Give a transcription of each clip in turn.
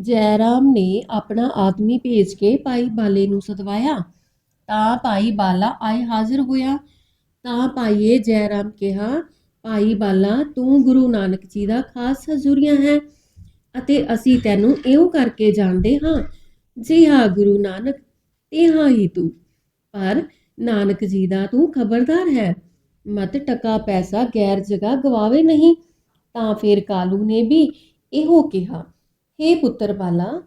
ਜੈਰਾਮ ਨੇ ਆਪਣਾ ਆਦਮੀ ਭੇਜ ਕੇ ਭਾਈ ਬਾਲੇ ਨੂੰ ਸਦਵਾਇਆ। ਤਾਂ ਭਾਈ ਬਾਲਾ ਆਏ ਹਾਜ਼ਰ ਹੋਇਆ। ਤਾਂ ਭਾਈਏ ਜੈਰਾਮ ਕਿਹਾ, ਭਾਈ ਬਾਲਾ, ਤੂੰ ਗੁਰੂ ਨਾਨਕ ਜੀ ਦਾ ਖਾਸ ਹਜ਼ੂਰੀਆ ਹੈ ਅਤੇ ਅਸੀਂ ਤੈਨੂੰ ਇਉਂ ਕਰਕੇ ਜਾਣਦੇ ਹਾਂ, ਜੀ ਹਾਂ ਗੁਰੂ ਨਾਨਕ, ਤੇ ਹਾਂ ਹੀ ਤੂੰ। ਪਰ ਨਾਨਕ ਜੀ ਦਾ ਤੂੰ ਖਬਰਦਾਰ ਹੈ। ਮਤ ਟਕਾ ਪੈਸਾ ਗੈਰ ਜਗ੍ਹਾ ਗਵਾਵੇ ਨਹੀਂ। ਤਾਂ ਫਿਰ ਕਾਲੂ ਨੇ ਵੀ ਇਹੋ ਕਿਹਾ। ਹੇ ਪੁੱਤਰ ਬਾਲਾ,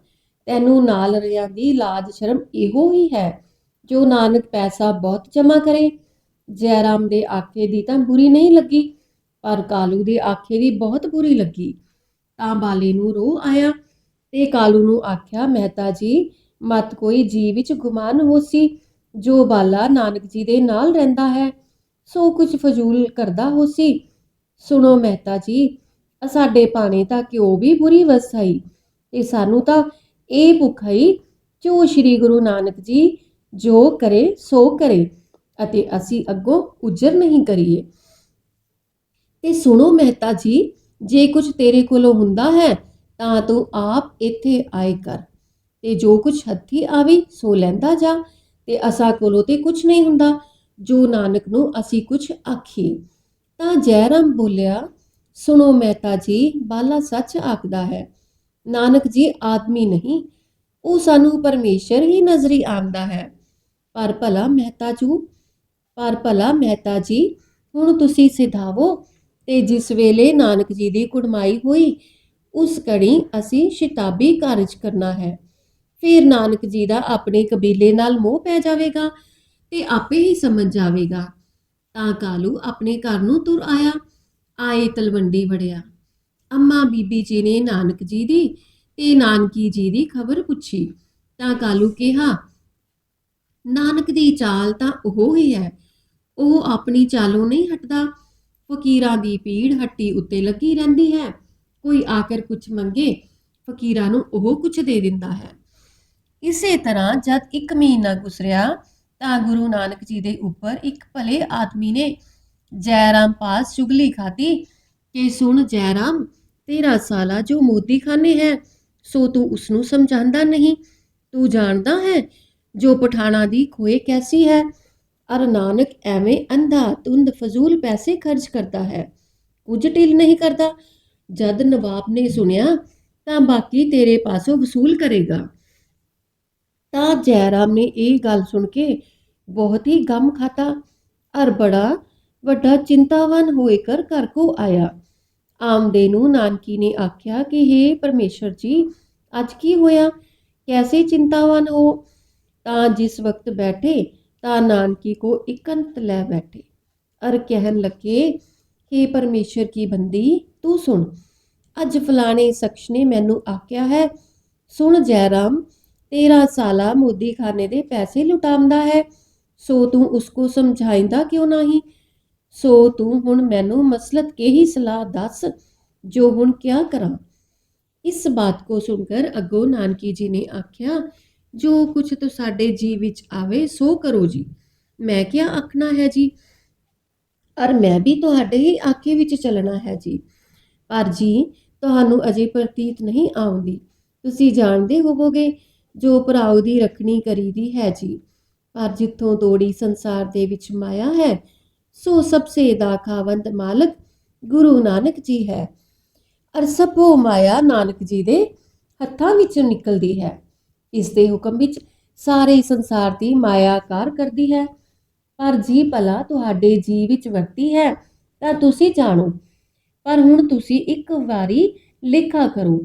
ਤੈਨੂੰ ਨਾਲ ਰਿਆਂ ਦੀ ਲਾਜ ਸ਼ਰਮ ਇਹੋ ਹੀ ਹੈ, ਜੋ ਨਾਨਕ ਪੈਸਾ ਬਹੁਤ ਜਮਾ ਕਰੇ। ਜੈਰਾਮ ਦੇ ਆਖੇ ਦੀ ਤਾਂ ਬੁਰੀ ਨਹੀਂ ਲੱਗੀ, ਪਰ ਕਾਲੂ ਦੇ ਆਖੇ ਦੀ ਬਹੁਤ ਬੁਰੀ ਲੱਗੀ। ਤਾਂ ਬਾਲੇ ਨੂੰ ਰੋ ਆਇਆ ਤੇ ਕਾਲੂ ਨੂੰ ਆਖਿਆ, ਮਹਿਤਾ ਜੀ, ਮਤ ਕੋਈ ਜੀ ਵਿੱਚ ਗੁਮਾਨ ਹੋਸੀ ਜੋ ਬਾਲਾ ਨਾਨਕ ਜੀ ਦੇ ਨਾਲ ਰਹਿੰਦਾ ਹੈ, ਸੋ ਕੁਝ ਫਜ਼ੂਲ ਕਰਦਾ ਹੋਸੀ ਸੁਣੋ ਮਹਿਤਾ ਜੀ ਸਾਡੇ ਪਾਣੇ ਤਾਂ ਕਿਉਂ ਵੀ ਬੁਰੀ ਵਸਾਈ ਤੇ ਸਾਨੂੰ ਤਾਂ ਇਹ ਭੁੱਖਈ ਜੋ ਸ੍ਰੀ ਗੁਰੂ ਨਾਨਕ ਜੀ ਜੋ ਕਰੇ, ਸੋ ਕਰੇ ਅਤੇ ਅਸੀਂ ਅੱਗੋਂ ਉਜਰ ਨਹੀਂ ਕਰੀਏ। ਤੇ ਸੁਣੋ ਮਹਿਤਾ ਜੀ, ਜੇ ਕੁਝ ਤੇਰੇ ਕੋਲੋਂ ਹੁੰਦਾ ਹੈ, ਤਾਂ ਤੂੰ ਆਪ ਇੱਥੇ ਆਏ ਕਰ। ਤੇ ਜੋ ਕੁਝ ਹੱਥੀ ਆਵੇ, ਸੋ ਲੈਂਦਾ ਜਾ। ਤੇ ਅਸਾਂ ਕੋਲੋਂ ਤੇ ਕੁਝ ਨਹੀਂ ਹੁੰਦਾ, ਜੋ ਨਾਨਕ ਨੂੰ ਅਸੀਂ ਕੁਝ ਆਖੀਏ। ਤਾਂ ਜੈਰਾਮ ਬੋਲਿਆ, ਸੁਣੋ ਮਹਿਤਾ ਜੀ, ਬਾਲਾ ਸੱਚ ਆਖਦਾ ਹੈ ਨਾਨਕ ਜੀ ਆਦਮੀ ਨਹੀਂ, ਉਹ ਸਾਨੂੰ ਪਰਮੇਸ਼ਰ ਹੀ ਨਜ਼ਰੀ ਆਉਂਦਾ ਹੈ। ਪਰ ਭਲਾ ਮਹਿਤਾ ਜੂ, ਪਰ ਭਲਾ ਮਹਿਤਾ ਜੀ, ਹੁਣ ਤੁਸੀਂ ਸਿਧਾਵੋ, ਤੇ ਜਿਸ ਵੇਲੇ ਨਾਨਕ ਜੀ ਦੀ ਕੁੜਮਾਈ ਹੋਈ, ਉਸ ਕੜੀ ਅਸੀਂ ਸ਼ਿਤਾਬੀ ਕਾਰਜ ਕਰਨਾ ਹੈ। ਫਿਰ ਨਾਨਕ ਜੀ ਦਾ ਆਪਣੇ ਕਬੀਲੇ ਨਾਲ ਮੋਹ ਪੈ ਜਾਵੇਗਾ, ਤੇ ਆਪੇ ਹੀ ਸਮਝ ਜਾਵੇਗਾ। ਤਾਂ ਕਾਲੂ ਆਪਣੇ ਘਰ ਨੂੰ ਤੁਰ ਆਇਆ, ਆਏ ਤਲਵੰਡੀ ਵੜਿਆ। ਅੰਮਾ ਬੀਬੀ ਜੀ ਨੇ ਨਾਨਕ ਜੀ ਦੀ ਤੇ ਨਾਨਕੀ ਜੀ ਦੀ ਖਬਰ ਪੁੱਛੀ। ਤਾਂ ਕਾਲੂ ਕਿਹਾ, ਨਾਨਕ ਦੀ ਚਾਲ ਤਾਂ ਉਹ ਹੀ ਹੈ। ਉਹ ਆਪਣੀ ਚਾਲੋਂ ਨਹੀਂ ਹਟਦਾ। ਫਕੀਰਾਂ ਦੀ ਪੀੜ ਹੱਟੀ ਉੱਤੇ ਲੱਗੀ ਰਹਿੰਦੀ ਹੈ। ਕੋਈ ਆਕਰ ਕੁਝ ਮੰਗੇ, ਫਕੀਰਾਂ ਨੂੰ ਉਹ ਕੁਝ ਦੇ ਦਿੰਦਾ ਹੈ। ਇਸੇ ਤਰ੍ਹਾਂ ਜਦ ਇੱਕ ਮਹੀਨਾ ਗੁਜ਼ਰਿਆ, ਤਾਂ ਗੁਰੂ ਨਾਨਕ ਜੀ ਦੇ ਉੱਪਰ ਇੱਕ ਭਲੇ ਆਦਮੀ ਨੇ ਜੈਰਾਮ ਪਾਸ ਚੁਗਲੀ ਖਾਧੀ। ਕਿ ਸੁਣ ਜੈਰਾਮ, ਤੇਰਾ ਸਾਲਾ ਜੋ ਮੋਦੀਖਾਨੇ ਹੈ, ਸੋ ਤੂੰ ਉਸ ਨੂੰ ਸਮਝਾਉਂਦਾ ਨਹੀਂ। ਤੂੰ ਜਾਣਦਾ ਹੈ ਜੋ ਪਠਾਣਾ ਦੀ ਖੋਏ ਕੈਸੀ ਹੈ। ਅਰ ਨਾਨਕ ਐਵੇਂ ਅੰਧਾ ਤੁੰਦ ਫਜ਼ੂਲ ਪੈਸੇ ਖਰਚ ਕਰਦਾ ਹੈ। ਕੁਝ ਢਿੱਲ ਨਹੀਂ ਕਰਦਾ। ਜਦ ਨਵਾਬ ਨੇ ਸੁਣਿਆ, ਤਾਂ ਬਾਕੀ ਤੇਰੇ ਪਾਸੋਂ ਵਸੂਲ ਕਰੇਗਾ। ਤਾਂ ਜੈਰਾਮ ਨੇ ਇਹ ਗੱਲ ਸੁਣ ਕੇ ਬਹੁਤ ਹੀ ਗਮ ਖਾਤਾ ਅਰ ਬੜਾ ਵੱਡਾ ਚਿੰਤਾਵਾਨ ਹੋਏ ਕਰ ਘਰ ਕੋ ਆਇਆ। ਆਮਦੇ ਨੂੰ ਨਾਨਕੀ ਨੇ ਆਖਿਆ ਕਿ हे ਪਰਮੇਸ਼ਰ ਜੀ, ਅੱਜ ਕੀ ਹੋਇਆ? ਕੈਸੇ ਚਿੰਤਾਵਾਨ ਹੋ? ਤਾਂ ਜਿਸ ਵਕਤ ਬੈਠੇ, ਤਾਂ ਨਾਨਕੀ ਕੋ ਇਕੰਤ ਲੈ ਬੈਠੇ। ਅਰ ਕਹਿਣ ਲੱਗੇ हे ਪਰਮੇਸ਼ਰ ਕੀ ਬੰਦੀ, ਤੂੰ ਸੁਣ। ਅੱਜ ਫਲਾਣੇ ਸ਼ਖਸ ਨੇ ਮੈਨੂੰ ਆਖਿਆ ਹੈ, ਸੁਣ ਜੈਰਾਮ, ਤੇਰਾ ਸਾਲਾ ਮੋਦੀਖਾਨੇ ਦੇ ਪੈਸੇ ਲੁਟਾਉਂਦਾ ਹੈ। ਸੋ ਤੂੰ ਉਸਕੋ ਸਮਝਾਇਂਦਾ ਕਿਉਂ ਨਹੀਂ? ਸੋ ਤੂੰ ਹੁਣ ਮੈਨੂੰ ਮਸਲਤ ਕੇ ਹੀ ਸਲਾਹ ਦੱਸ, ਜੋ ਹੁਣ ਕਿਆ ਕਰਾਂ? ਇਸ ਬਾਤ ਕੋ ਸੁਣकर ਅੱਗੋਂ ਨਾਨਕੀ ਜੀ ਨੇ ਆਖਿਆ, ਜੋ ਕੁਛ ਤੋ ਸਾਡੇ ਜੀ ਵਿੱਚ ਆਵੇ, ਸੋ ਕਰੋ ਜੀ। ਮੈਂ ਕਿਆ ਆਖਣਾ ਹੈ ਜੀ? ਅਰ ਮੈਂ ਵੀ ਤੁਹਾਡੇ ਹੀ ਆਖੇ ਵਿੱਚ ਚੱਲਣਾ ਹੈ ਜੀ। ਪਰ ਜੀ, ਤੁਹਾਨੂੰ ਅਜੇ ਪ੍ਰਤੀਤ ਨਹੀਂ ਆਉਂਦੀ। ਤੁਸੀਂ ਜਾਣਦੇ ਹੋਵੋਗੇ, ਜੋ ਭਰਾਉ ਦੀ ਰੱਖਣੀ ਕਰੀਦੀ ਹੈ ਜੀ। ਪਰ ਜਿੱਥੋਂ ਤੋੜੀ ਸੰਸਾਰ ਦੇ ਵਿੱਚ ਮਾਇਆ ਹੈ ਸੋ ਸਭਸੇ ਦਾ ਖਾਵੰਦ ਮਾਲਕ ਗੁਰੂ ਨਾਨਕ ਜੀ ਹੈ। ਅਰ ਸਭੋ ਮਾਇਆ ਨਾਨਕ ਜੀ ਦੇ ਹੱਥਾਂ ਵਿੱਚੋਂ ਨਿਕਲਦੀ ਹੈ। ਇਸ ਦੇ ਹੁਕਮ ਵਿੱਚ ਸਾਰੇ ਸੰਸਾਰ ਦੀ ਮਾਇਆ ਕਾਰ ਕਰਦੀ ਹੈ। ਪਰ ਜੀ ਭਲਾ ਤੁਹਾਡੇ ਜੀ ਵਿੱਚ ਵਰਤੀ ਹੈ, ਤਾਂ ਤੁਸੀਂ ਜਾਣੋ। ਪਰ ਹੁਣ ਤੁਸੀਂ ਇੱਕ ਵਾਰੀ ਲੇਖਾ ਕਰੋ,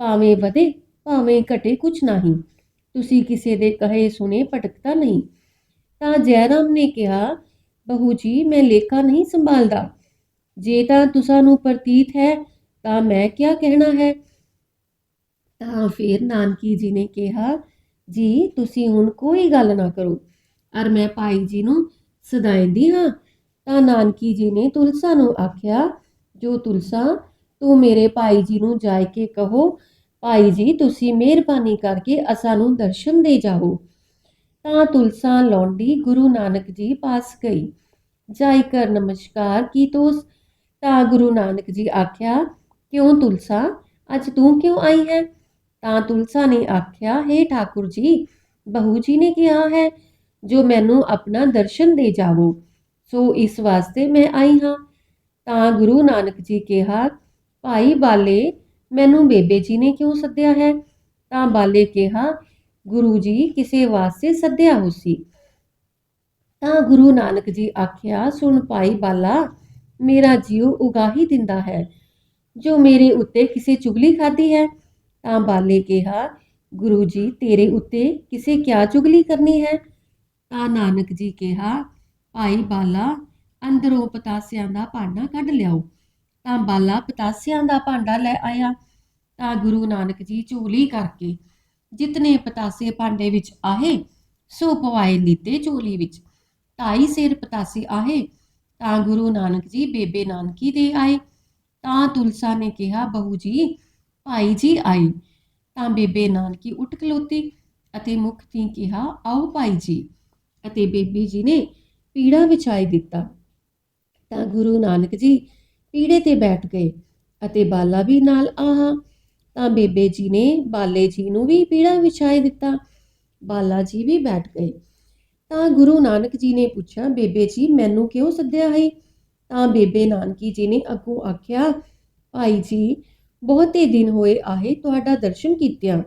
ਭਾਵੇਂ ਵਧੇ, ਭਾਵੇਂ ਘਟੇ ਕੁਛ ਨਹੀਂ। ਤੁਸੀਂ ਕਿਸੇ ਦੇ ਕਹੇ ਸੁਨੇ ਭਟਕਦਾ ਨਹੀਂ। ਤਾਂ ਜੈਰਾਮ ਨੇ ਕਿਹਾ ਬਹੂ ਜੀ, ਮੈਂ ਲੇਖਾ ਨਹੀਂ ਸੰਭਾਲਦਾ। ਜੇ ਤਾਂ ਤੁਸਾਂ ਨੂੰ ਪ੍ਰਤੀਤ ਹੈ, ਤਾਂ ਮੈਂ ਕਿਆ ਕਹਿਣਾ ਹੈ? ਤਾਂ ਫਿਰ ਨਾਨਕੀ ਜੀ ਨੇ ਕਿਹਾ, ਜੀ, ਤੁਸੀਂ ਹੁਣ ਕੋਈ ਗੱਲ ਨਾ ਕਰੋ। ਅਰ ਮੈਂ ਭਾਈ ਜੀ ਨੂੰ ਸਦਾਇਂਦੀ ਹਾਂ। ਤਾਂ ਨਾਨਕੀ ਜੀ ਨੇ ਤੁਲਸਾ ਨੂੰ ਆਖਿਆ, ਜੋ ਤੁਲਸਾ, ਤੂੰ ਮੇਰੇ ਭਾਈ ਜੀ ਨੂੰ ਜਾਇ ਕੇ ਕਹੋ, ਭਾਈ ਜੀ, ਤੁਸੀਂ ਮਿਹਰਬਾਨੀ ਕਰਕੇ ਅਸਾਂ ਨੂੰ ਦਰਸ਼ਨ ਦੇ ਜਾਓ। ਤਾਂ ਤੁਲਸਾ ਲੌਂਡੀ ਗੁਰੂ ਨਾਨਕ ਜੀ ਪਾਸ ਗਈ। ਜਾਇ ਕਰ ਨਮਸਕਾਰ ਕੀ ਤੋਸ ਤਾਂ ਗੁਰੂ ਨਾਨਕ ਜੀ ਆਖਿਆ, ਕਿਉਂ ਤੁਲਸਾ? ਅੱਜ ਤੂੰ ਕਿਉਂ ਆਈ ਹੈ? ਤਾਂ ਤੁਲਸਾ ਨੇ ਆਖਿਆ, ਹੇ ਠਾਕੁਰ ਜੀ, ਬਹੂ ਜੀ ਨੇ ਕਿਹਾ ਹੈ, ਜੋ ਮੈਨੂੰ ਆਪਣਾ ਦਰਸ਼ਨ ਦੇ ਜਾਵੋ, ਸੋ ਇਸ ਵਾਸਤੇ ਮੈਂ ਆਈ ਹਾਂ। ਤਾਂ ਗੁਰੂ ਨਾਨਕ ਜੀ ਕਿਹਾ, ਭਾਈ ਬਾਲੇ, ਮੈਨੂੰ ਬੇਬੇ ਜੀ ਨੇ ਕਿਉਂ ਸੱਦਿਆ ਹੈ? ਤਾਂ ਬਾਲੇ ਕਿਹਾ ਗੁਰੂ ਜੀ ਕਿਸੇ ਵਾਸਤੇ ਸੱਦਿਆ ਹੋ ਸੀ। ਤਾਂ ਗੁਰੂ ਨਾਨਕ ਜੀ ਆਖਿਆ, ਸੁਣ ਭਾਈ ਬਾਲਾ, ਮੇਰਾ ਜੀਉ ਉਗਾਹੀ ਦਿੰਦਾ ਹੈ। ਜੋ ਮੇਰੇ ਉੱਤੇ ਕਿਸੇ ਚੁਗਲੀ ਖਾਦੀ ਹੈ? ਤਾਂ ਬਾਲੇ ਕਿਹਾ, ਗੁਰੂ ਜੀ, ਤੇਰੇ ਉੱਤੇ ਕਿਸੇ ਕਿਆ ਚੁਗਲੀ ਕਰਨੀ ਹੈ? ਤਾਂ ਨਾਨਕ ਜੀ ਕਿਹਾ, ਭਾਈ ਬਾਲਾ, ਅੰਦਰੋਂ ਪਤਾਸਿਆਂ ਦਾ ਭਾਂਡਾ ਕੱਢ ਲਿਆਓ। ਤਾਂ ਬਾਲਾ ਪਤਾਸਿਆਂ ਦਾ ਭਾਂਡਾ ਲੈ ਆਇਆ। ਤਾਂ ਗੁਰੂ ਨਾਨਕ ਜੀ ਝੋਲੀ ਕਰਕੇ ਜਿਤਨੇ ਪਤਾਸੇ ਭਾਂਡੇ ਵਿੱਚ ਆਏ ਸੋ ਪਵਾਏ ਲੀਤੇ ਝੋਲੀ ਵਿੱਚ। ਢਾਈ ਸਿਰ ਪਤਾਸੇ ਆਏ ਤਾਂ ਗੁਰੂ ਨਾਨਕ ਜੀ ਬੇਬੇ ਨਾਨਕੀ ਦੇ ਆਏ। ਤਾਂ ਤੁਲਸਾ ਨੇ ਕਿਹਾ, ਬਹੂ ਜੀ, ਭਾਈ ਜੀ ਆਏ। ਤਾਂ ਬੇਬੇ ਨਾਨਕੀ ਉੱਠ ਖਲੋਤੀ ਅਤੇ ਮੁਖ ਤੀ ਕਿਹਾ, ਆਓ ਭਾਈ ਜੀ। ਅਤੇ ਬੇਬੀ ਜੀ ਨੇ ਪੀੜਾ ਵਿਛਾਈ ਦਿੱਤਾ। ਤਾਂ ਗੁਰੂ ਨਾਨਕ ਜੀ ਪੀੜੇ ਤੇ ਬੈਠ ਗਏ ਅਤੇ ਬਾਲਾ ਵੀ ਨਾਲ ਆਹਾ। ਤਾਂ ਬੇਬੇ ਜੀ ਨੇ ਬਾਲੇ ਜੀ ਨੂੰ ਵੀ ਪੀੜਾ ਵਿਛਾਏ ਦਿੱਤਾ। ਬਾਲਾ ਜੀ ਵੀ ਬੈਠ ਗਏ। ਤਾਂ ਗੁਰੂ ਨਾਨਕ ਜੀ ਨੇ ਪੁੱਛਿਆ, ਬੇਬੇ ਜੀ, ਮੈਨੂੰ ਕਿਉਂ ਸੱਦਿਆ ਹੈ ਤਾਂ ਬੇਬੇ ਨਾਨਕੀ ਜੀ ਨੇ ਅੱਗੋਂ ਆਖਿਆ, ਭਾਈ ਜੀ, ਬਹੁਤੇ ਦਿਨ ਹੋਏ ਆਹੇ ਤੁਹਾਡਾ ਦਰਸ਼ਨ ਕੀਤਿਆਂ।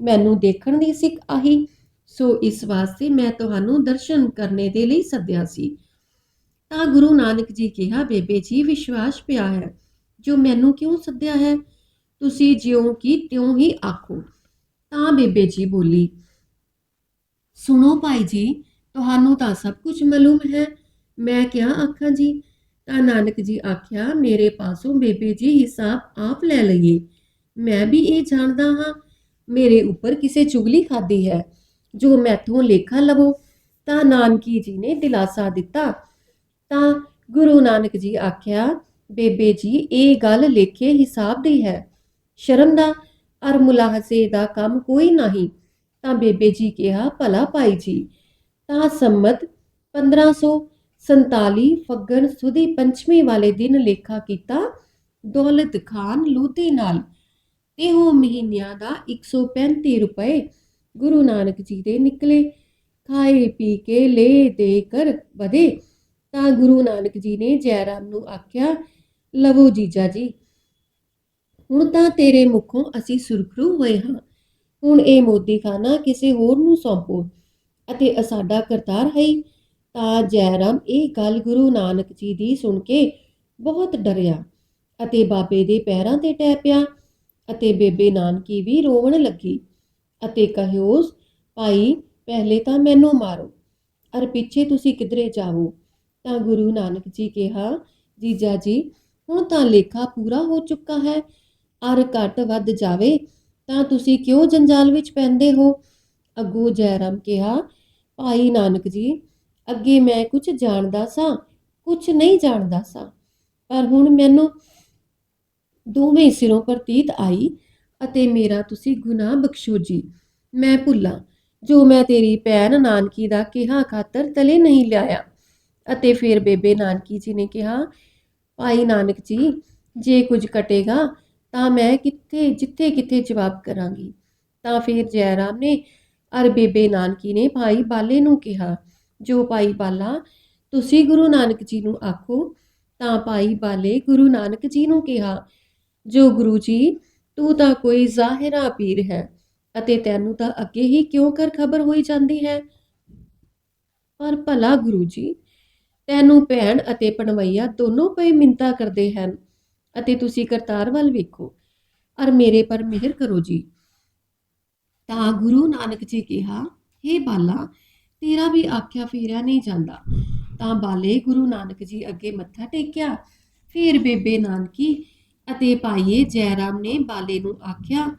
ਮੈਨੂੰ ਦੇਖਣ ਦੀ ਸਿੱਖ ਆਹੀ, ਸੋ ਇਸ ਵਾਸਤੇ ਮੈਂ ਤੁਹਾਨੂੰ ਦਰਸ਼ਨ ਕਰਨੇ ਦੇ ਲਈ ਸੱਦਿਆ ਸੀ। ਤਾਂ ਗੁਰੂ ਨਾਨਕ ਜੀ ਕਿਹਾ, ਬੇਬੇ ਜੀ, ਵਿਸ਼ਵਾਸ ਪਿਆ ਹੈ। ਜੋ ਮੈਨੂੰ ਕਿਉਂ ਸੱਦਿਆ ਹੈ? ਤੁਸੀਂ ਜਿਉਂ ਕੀ ਤਿਉਂ ਹੀ ਆਖੋ। ਤਾਂ ਬੇਬੇ ਜੀ ਬੋਲੀ, ਸੁਣੋ ਭਾਈ ਜੀ, ਤੁਹਾਨੂੰ ਤਾਂ ਸਭ ਕੁਝ ਮਾਲੂਮ ਹੈ। ਮੈਂ ਕਿਆ ਆਖਾਂ ਜੀ? ਤਾਂ ਨਾਨਕ ਜੀ ਆਖਿਆ, ਮੇਰੇ ਪਾਸੋਂ ਬੇਬੇ ਜੀ ਹਿਸਾਬ ਆਪ ਲੈ ਲਈਏ। ਮੈਂ ਵੀ ਇਹ ਜਾਣਦਾ ਹਾਂ, ਮੇਰੇ ਉੱਪਰ ਕਿਸੇ ਚੁਗਲੀ ਖਾਦੀ ਹੈ। ਜੋ ਮੈਥੋਂ ਲੇਖਾ ਲਵੋ। ਤਾਂ ਨਾਨਕੀ ਜੀ ਨੇ ਦਿਲਾਸਾ ਦਿੱਤਾ। ਤਾਂ ਗੁਰੂ ਨਾਨਕ ਜੀ ਆਖਿਆ, ਬੇਬੇ ਜੀ, ਇਹ ਗੱਲ ਲੇਖੇ ਹਿਸਾਬ ਦੀ ਹੈ। ਸ਼ਰਮ ਦਾ ਅਰ ਮੁਲਾਹਜ਼ੇ ਦਾ ਕੰਮ ਕੋਈ ਨਹੀਂ। ਤਾਂ ਬੇਬੇ ਜੀ ਕਿਹਾ, ਭਲਾ ਭਾਈ ਜੀ, ਤਾਂ ਸੰਮਤ 1547 ਫੱਗਣ ਸੁਦੀ ਪੰਚਮੀ ਵਾਲੇ ਦਿਨ ਲੇਖਾ ਕੀਤਾ, ਦੌਲਤ ਖਾਨ ਲੋਧੀ ਨਾਲ। ਤੇ ਉਹ ਮਹੀਨਿਆਂ ਦਾ 135 ਰੁਪਏ ਗੁਰੂ ਨਾਨਕ ਜੀ ਦੇ ਨਿਕਲੇ। ਖਾਏ ਪੀ ਕੇ ਲੈ ਦੇ ਕਰ ਵਧੇ। ਤਾਂ ਗੁਰੂ ਨਾਨਕ ਜੀ ਨੇ ਜੈਰਾਮ ਨੂੰ ਆਖਿਆ, ਲਵੋ ਜੀਜਾ ਜੀ ਹੁਣ ਤਾਂ ਤੇਰੇ ਮੁਖੋਂ ਅਸੀਂ ਸੁਰਖਰੂ ਹੋਏ ਹਾਂ। ਹੁਣ ਇਹ ਮੋਦੀਖਾਨਾ ਕਿਸੇ ਹੋਰ ਨੂੰ ਸੌਂਪੋ ਅਤੇ ਸਾਡਾ ਕਰਤਾਰ ਹੈ ਤਾਂ ਜੈਰਾਮ, ਇਹ ਗੱਲ ਗੁਰੂ ਨਾਨਕ ਜੀ ਦੀ ਸੁਣ ਕੇ ਬਹੁਤ ਡਰਿਆ ਅਤੇ ਬਾਬੇ ਦੇ ਪੈਰਾਂ ਤੇ ਟੈ ਪਿਆ ਅਤੇ ਬੇਬੇ ਨਾਨਕੀ ਵੀ ਰੋਵਣ ਲੱਗੀ ਅਤੇ ਕਹਿਓਸ ਭਾਈ, ਪਹਿਲੇ ਤਾਂ ਮੈਨੂੰ ਮਾਰੋ, ਅਰ ਪਿੱਛੇ ਤੁਸੀਂ ਕਿਧਰੇ ਜਾਵੋ? ਤਾਂ ਗੁਰੂ ਨਾਨਕ ਜੀ ਕਿਹਾ, ਜੀਜਾ ਜੀ, ਹੁਣ ਤਾਂ ਲੇਖਾ ਪੂਰਾ ਹੋ ਚੁੱਕਾ ਹੈ ਅਰ ਘਟ ਵੱਧ ਜਾਵੇ, ਤਾਂ ਤੁਸੀਂ ਕਿਉਂ ਜੰਜਾਲ ਵਿੱਚ ਪੈਂਦੇ ਹੋ? ਅੱਗੂ ਜੈਰਾਮ ਕਿਹਾ, ਭਾਈ ਨਾਨਕ ਜੀ, ਅੱਗੇ ਮੈਂ ਕੁਝ ਜਾਣਦਾ ਸਾਂ ਕੁਝ ਨਹੀਂ ਜਾਣਦਾ ਸਾਂ। ਪਰ ਹੁਣ ਮੈਨੂੰ ਦੋਵੇਂ ਸਿਰੋਂ ਪ੍ਰਤੀਤ ਆਈ ਅਤੇ ਮੇਰਾ ਤੁਸੀਂ ਗੁਨਾਹ ਬਖਸ਼ੋ ਜੀ। ਮੈਂ ਭੁੱਲਾਂ, ਜੋ ਮੈਂ ਤੇਰੀ ਭੈਣ ਨਾਨਕੀ ਦਾ ਕਿਹਾ ਖਾਤਰ ਤਲੇ ਨਹੀਂ ਲਿਆਇਆ। ਅਤੇ ਫਿਰ ਬੇਬੇ ਨਾਨਕੀ ਜੀ ਨੇ ਕਿਹਾ, ਭਾਈ ਨਾਨਕ ਜੀ, ਜੇ ਕੁਝ ਕਟੇਗਾ ਤਾਂ ਮੈਂ ਕਿੱਥੇ, ਜਿੱਥੇ ਕਿੱਥੇ ਜਵਾਬ ਕਰਾਂਗੀ? ਤਾਂ ਫਿਰ ਜੈਰਾਮ ਨੇ ਅਰ ਬੇਬੇ ਨਾਨਕੀ ਨੇ ਭਾਈ ਬਾਲੇ ਨੂੰ ਕਿਹਾ, ਜੋ ਭਾਈ ਬਾਲਾ, ਤੁਸੀਂ ਗੁਰੂ ਨਾਨਕ ਜੀ ਨੂੰ ਆਖੋ। ਤਾਂ ਭਾਈ ਬਾਲੇ ਗੁਰੂ ਨਾਨਕ ਜੀ ਨੂੰ ਕਿਹਾ, ਜੋ ਗੁਰੂ ਜੀ, ਤੂੰ ਤਾਂ ਕੋਈ ਜ਼ਾਹਿਰਾ ਪੀਰ ਹੈ ਅਤੇ ਤੈਨੂੰ ਤਾਂ ਅੱਗੇ ਹੀ ਕਿਉਂ ਕਰ ਖਬਰ ਹੋਈ ਜਾਂਦੀ ਹੈ? ਪਰ ਭਲਾ ਗੁਰੂ ਜੀ, ਤੈਨੂੰ ਭੈਣ ਅਤੇ ਪਣਵਈਆ ਦੋਨੋਂ ਪਏ ਮਿੰਤਾ ਕਰਦੇ ਹਨ। ਅਤੇ ਤੁਸੀਂ ਕਰਤਾਰ ਵੱਲ ਵੇਖੋ, ਅਰ ਮੇਰੇ ਪਰ ਮਿਹਰ ਕਰੋ ਜੀ। ਤਾਂ ਗੁਰੂ ਨਾਨਕ ਜੀ ਕਿਹਾ हे ਬਾਲਾ, ਤੇਰਾ ਵੀ ਆਖਿਆ ਫੇਰਿਆ ਨਹੀਂ ਜਾਂਦਾ। ਤਾਂ ਬਾਲੇ ਗੁਰੂ ਨਾਨਕ ਜੀ ਅੱਗੇ ਮੱਥਾ ਟੇਕਿਆ। ਫਿਰ ਬੇਬੇ ਨਾਨਕੀ ਅਤੇ ਭਾਈਏ ਜੈਰਾਮ ਨੇ ਬਾਲੇ ਨੂੰ ਆਖਿਆ,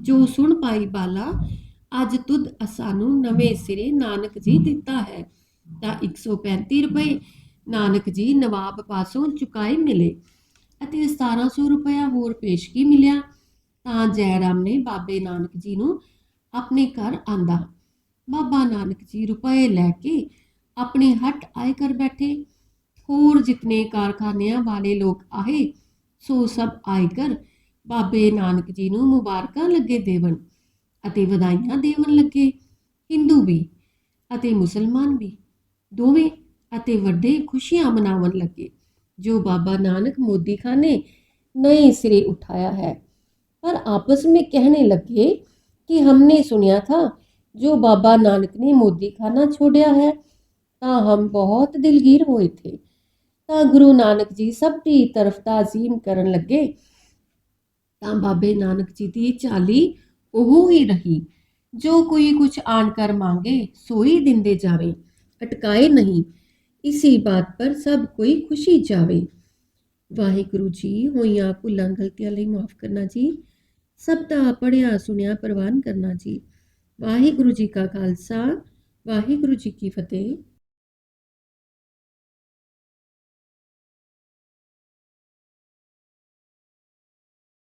ਜੋ ਸੁਣ ਪਾਈ ਬਾਲਾ, ਅੱਜ ਤੁਧ ਸਾਨੂੰ ਨਵੇਂ ਸਿਰੇ ਨਾਨਕ ਜੀ ਦਿੱਤਾ ਹੈ। ਤਾਂ 135 ਰੁਪਏ ਨਾਨਕ ਜੀ ਨਵਾਬ ਪਾਸੋਂ ਚੁਕਾਏ ਮਿਲੇ। ਅਤੇ 1700 ਰੁਪਇਆ ਹੋਰ ਪੇਸ਼ਗੀ ਮਿਲਿਆ ਤਾਂ ਜੈਰਾਮ ਨੇ ਬਾਬੇ ਨਾਨਕ ਜੀ ਨੂੰ ਆਪਣੇ ਘਰ ਆਂਦਾ। ਬਾਬਾ ਨਾਨਕ ਜੀ ਰੁਪਏ ਲੈ ਕੇ ਆਪਣੇ ਹੱਟ ਆਏ ਕਰ ਬੈਠੇ। ਹੋਰ ਜਿਤਨੇ ਕਾਰਖਾਨਿਆਂ ਵਾਲੇ ਲੋਕ ਆਏ, ਸੋ ਸਭ ਆਏ ਕਰ ਬਾਬੇ ਨਾਨਕ ਜੀ ਨੂੰ ਮੁਬਾਰਕਾਂ ਲੱਗੇ ਦੇਵਨ ਅਤੇ ਵਧਾਈਆਂ ਦੇਵਣ ਲੱਗੇ। ਹਿੰਦੂ ਵੀ ਅਤੇ ਮੁਸਲਮਾਨ ਵੀ, ਦੋਵੇਂ ਅਤੇ ਵੱਡੇ ਖੁਸ਼ੀਆਂ ਮਨਾਉਣ ਲੱਗੇ। ਜੋ ਬਾਬਾ ਨਾਨਕ ਮੋਦੀ ਖਾਨ ਨੇ नए सिरे उठाया है पर आपस में कहने लगे कि हमने सुना था जो बाबा नानक ने मोदी खाना छोड़िया है ਤਾਂ ਹਮ ਬਹੁਤ ਦਿਲਗੀਰ ਹੋਏ ਥੇ ਤਾਂ ਗੁਰੂ ਨਾਨਕ ਜੀ ਸਭ ਦੀ ਤਰਫ ਤਾਜ਼ੀਮ ਕਰਨ ਲੱਗੇ ਤਾਂ ਬਾਬੇ ਨਾਨਕ ਜੀ ਦੀ ਚਾਲੀ ਉਹ ਹੀ ਰਹੀ ਜੋ ਕੋਈ ਕੁਛ ਆਣ ਕਰ ਮੰਗੇ ਸੋਈ ਦਿੰਦੇ ਜਾਵੇ ਅਟਕਾਏ ਨਹੀਂ ਇਸੀ ਬਾਤ ਪਰ ਸਭ ਕੋਈ ਖੁਸ਼ੀ ਜਾਵੇ ਵਾਹਿਗੁਰੂ ਜੀ, ਹੋਈਆਂ ਭੁੱਲਾਂ, ਗਲਤੀਆਂ ਲਈ ਮਾਫ ਕਰਨਾ ਜੀ। ਸਭ ਦਾ ਪੜਿਆ ਸੁਣਿਆ, ਪ੍ਰਵਾਨ ਕਰਨਾ ਜੀ। ਵਾਹਿਗੁਰੂ ਜੀ ਕਾ ਖਾਲਸਾ, ਵਾਹਿਗੁਰੂ ਜੀ ਕੀ ਫਤਿਹ।